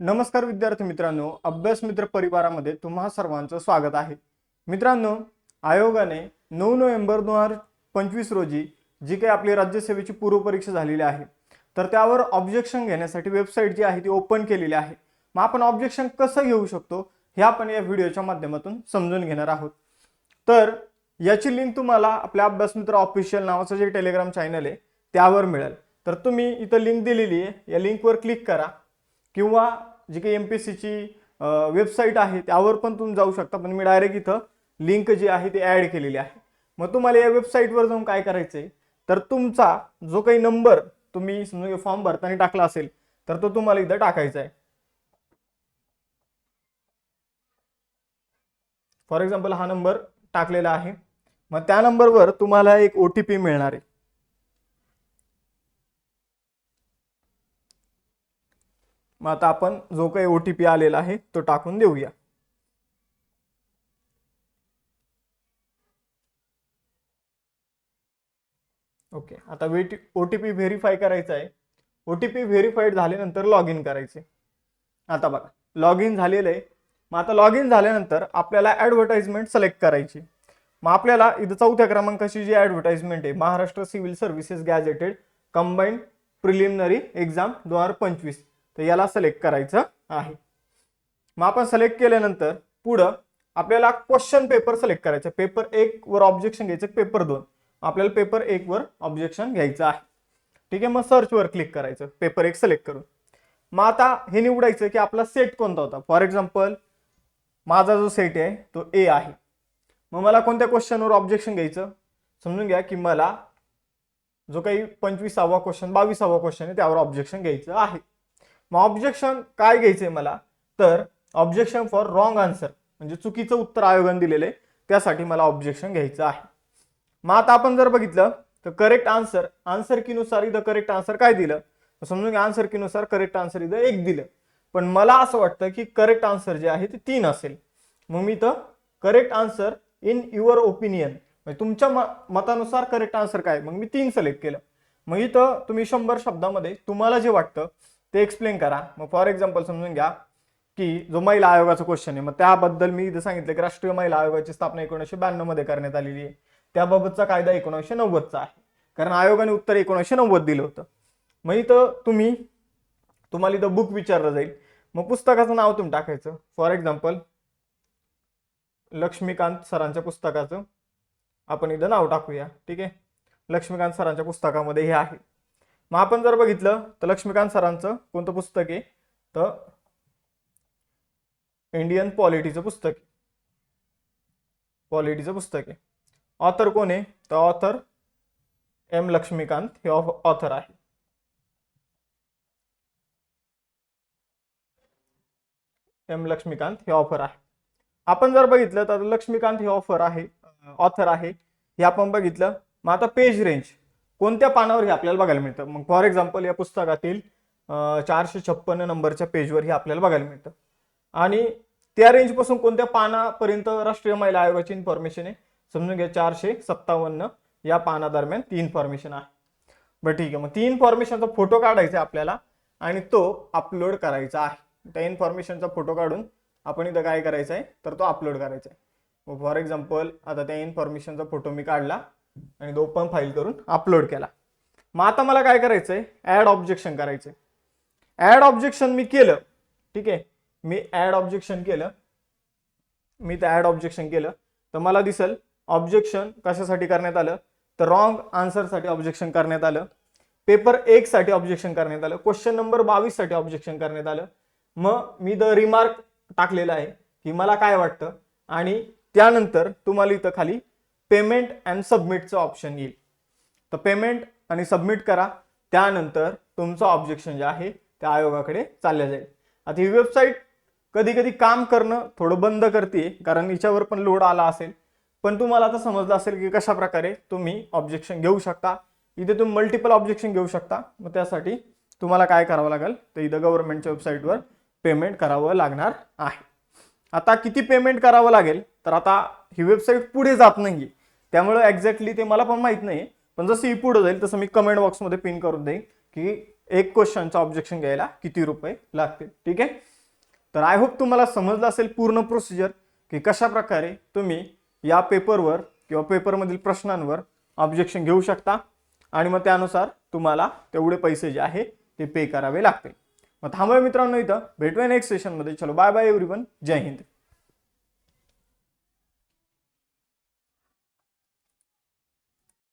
नमस्कार विद्यार्थी मित्रांनो अभ्यास मित्र परिवारामध्ये तुम्हा सर्वांचं स्वागत आहे. मित्रांनो आयोगाने नऊ नोव्हेंबर दोन हजार पंचवीस रोजी जी काही आपली राज्यसेवेची पूर्वपरीक्षा झालेली आहे तर त्यावर ऑब्जेक्शन घेण्यासाठी वेबसाईट जी आहे ती ओपन केलेली आहे. मग आपण ऑब्जेक्शन कसं घेऊ शकतो हे आपण या व्हिडिओच्या माध्यमातून समजून घेणार आहोत. तर याची लिंक तुम्हाला आपल्या अभ्यास मित्र ऑफिशियल नावाचं जे टेलिग्राम चॅनल आहे त्यावर मिळेल. तर तुम्ही इथं लिंक दिलेली आहे या लिंकवर क्लिक करा किंवा जी काही एम पी एस सीची वेबसाईट आहे त्यावर पण तुम्ही जाऊ शकता. पण मी डायरेक्ट इथं लिंक जी आहे ती ॲड केलेली आहे. मग तुम्हाला या वेबसाईटवर जाऊन काय करायचं आहे तर तुमचा जो काही नंबर तुम्ही समजा फॉर्म भरताना टाकला असेल तर तो तुम्हाला इथं टाकायचा आहे फॉर एक्झाम्पल हा नंबर टाकलेला आहे. मग त्या नंबरवर तुम्हाला एक ओ टी पी मिळणार आहे. मग आता आपण जो काही ओ टी पी आलेला आहे तो टाकून देऊया. ओके आता wait O T P verify करायचा आहे. ओ टी पी व्हेरीफाईड झाल्यानंतर लॉग इन करायचे. आता बघा लॉग इन झालेलं आहे. मग आता लॉग इन झाल्यानंतर आपल्याला ॲडव्हर्टाइजमेंट सिलेक्ट करायची. मग आपल्याला इथं चौथ्या क्रमांकाची जी ॲडव्हर्टाइजमेंट आहे Maharashtra civil services gazetted combined preliminary exam दोन हजार पंचवीस. तर याला सिलेक्ट करायचं आहे. मग आपण सिलेक्ट केल्यानंतर पुढं आपल्याला क्वेश्चन पेपर सिलेक्ट करायचं पेपर एक वर ऑब्जेक्शन घ्यायचं पेपर दोन. आपल्याला पेपर एक वर ऑब्जेक्शन घ्यायचं आहे. ठीक आहे मग सर्चवर क्लिक करायचं. पेपर एक सिलेक्ट करून. मग आता हे निवडायचं की आपला सेट कोणता होता? फॉर एक्झाम्पल माझा जो सेट आहे तो ए आहे. मग मला कोणत्या क्वेश्चनवर ऑब्जेक्शन घ्यायचं? समजून घ्या की मला जो काही पंचवीसावा क्वेश्चन बावीसावा क्वेश्चन आहे त्यावर ऑब्जेक्शन घ्यायचं आहे. मग ऑब्जेक्शन काय घ्यायचंय मला? तर ऑब्जेक्शन फॉर रॉंग आन्सर म्हणजे चुकीचं उत्तर आयोगाने दिलेलं आहे. त्यासाठी मला ऑब्जेक्शन घ्यायचं आहे. मग आता आपण जर बघितलं तर करेक्ट आन्सर आन्सर कीनुसार इथं करेक्ट आन्सर काय दिलं? समजून घ्या आन्सर कीनुसार करेक्ट आन्सर इथं एक दिलं. पण मला असं वाटतं की करेक्ट आन्सर जे आहे ते तीन असेल. मग मी तर correct answer in your opinion म्हणजे तुमच्या म- मतानुसार करेक्ट आन्सर काय? मग मी तीन सिलेक्ट केलं. मग इथं तुम्ही शंभर शब्दामध्ये तुम्हाला जे वाटतं ते एक्सप्लेन करा. मग फॉर एक्झाम्पल समजून घ्या की जो महिला आयोगाचा क्वेश्चन आहे मग त्याबद्दल मी इथं सांगितलं की राष्ट्रीय महिला आयोगाची स्थापना एकोणीसशे ब्याण्णवमध्ये करण्यात आलेली आहे. त्याबाबतचा कायदा एकोणीसशे नव्वदचा आहे. कारण आयोगाने उत्तर एकोणीसशे नव्वद दिलं होतं. मग इथं तुम्ही तुम्हाला इथं बुक विचारलं जाईल. मग पुस्तकाचं नाव तुम्ही टाकायचं. फॉर एक्झाम्पल लक्ष्मीकांत सरांच्या पुस्तकाचं आपण इथं नाव टाकूया. ठीक आहे? लक्ष्मीकांत सरांच्या पुस्तकामध्ये हे आहे. मग आपण जर बघितलं तर लक्ष्मीकांत सरांचं कोणतं पुस्तक आहे? तर इंडियन पॉलिटीचं पुस्तक आहे. पॉलिटीचं पुस्तक आहे. ऑथर कोण आहे? तर ऑथर एम लक्ष्मीकांत हे ऑथर आहे. एम लक्ष्मीकांत हे ऑफर आहे. आपण जर बघितलं तर लक्ष्मीकांत हे ऑफर आहे ऑथर आहे. हे आपण बघितलं मग आता पेज रेंज कोणत्या पानावर हे आपल्याला बघायला मिळतं? मग फॉर एक्झाम्पल या पुस्तकातील चारशे छप्पन्न नंबरच्या पेजवर हे आपल्याला बघायला मिळतं. आणि त्या रेंजपासून कोणत्या पानापर्यंत राष्ट्रीय महिला आयोगाची इन्फॉर्मेशन आहे? समजून घ्या चारशे सत्तावन्न या पानादरम्यान ती इन्फॉर्मेशन आहे. बरं ठीक आहे. मग ती इन्फॉर्मेशनचा फोटो काढायचा आहे आपल्याला आणि तो अपलोड करायचा आहे. त्या इन्फॉर्मेशनचा फोटो काढून आपण इथं काय करायचं आहे? तर तो अपलोड करायचा आहे. फॉर एक्झाम्पल आता त्या इन्फॉर्मेशनचा फोटो मी काढला. आणि तो ओपन फाईल करून अपलोड केला. मग आता मला काय करायचं आहे ॲड ऑब्जेक्शन करायचं आहे ॲड ऑब्जेक्शन मी केलं. ठीक आहे? मी ॲड ऑब्जेक्शन केलं. मी तर ॲड ऑब्जेक्शन केलं. तर मला दिसल ऑब्जेक्शन कशासाठी करण्यात आलं? तर रॉंग आन्सरसाठी ऑब्जेक्शन करण्यात आलं. पेपर एक साठी ऑब्जेक्शन करण्यात आलं. क्वेश्चन नंबर बावीससाठी ऑब्जेक्शन करण्यात आलं. मग मी द रिमार्क टाकलेलं आहे की मला काय वाटतं? आणि त्यानंतर तुम्हाला इथं खाली पेमेंट अँड सबमिटचं ऑप्शन येईल. तर पेमेंट आणि सबमिट करा. त्यानंतर तुमचं ऑब्जेक्शन जे आहे त्या आयोगाकडे चालले जाईल. आता ही वेबसाईट कधी कधी काम करणं थोडं बंद करते कारण हिच्यावर पण लोड आला असेल. पण तुम्हाला आता समजलं असेल की कशा प्रकारे तुम्ही ऑब्जेक्शन घेऊ शकता. इथे तुम्ही मल्टिपल ऑब्जेक्शन घेऊ शकता. मग त्यासाठी तुम्हाला काय करावं लागेल? तर इथं गव्हर्नमेंटच्या वेबसाईटवर पेमेंट करावं लागणार आहे. आता किती पेमेंट करावं लागेल? तर आता ही वेबसाईट पुढे जात नाही त्यामुळे एक्झॅक्टली ते मला पण माहीत नाही पण जसं ही पुढे जाईल तसं मी कमेंट बॉक्समध्ये पिन करून देईन की एक क्वेश्चनचं ऑब्जेक्शन घ्यायला किती रुपये लागतील. ठीक आहे? तर आय होप तुम्हाला समजलं असेल पूर्ण प्रोसिजर की कशा प्रकारे तुम्ही या पेपरवर किंवा पेपरमधील प्रश्नांवर ऑब्जेक्शन घेऊ शकता आणि मग त्यानुसार तुम्हाला तेवढे पैसे जे आहे ते पे करावे लागतील. मग थांबूया मित्रांनो इथं. भेटूया नेक्स्ट सेशनमध्ये चलो बाय बाय एव्हरीवन जय हिंद.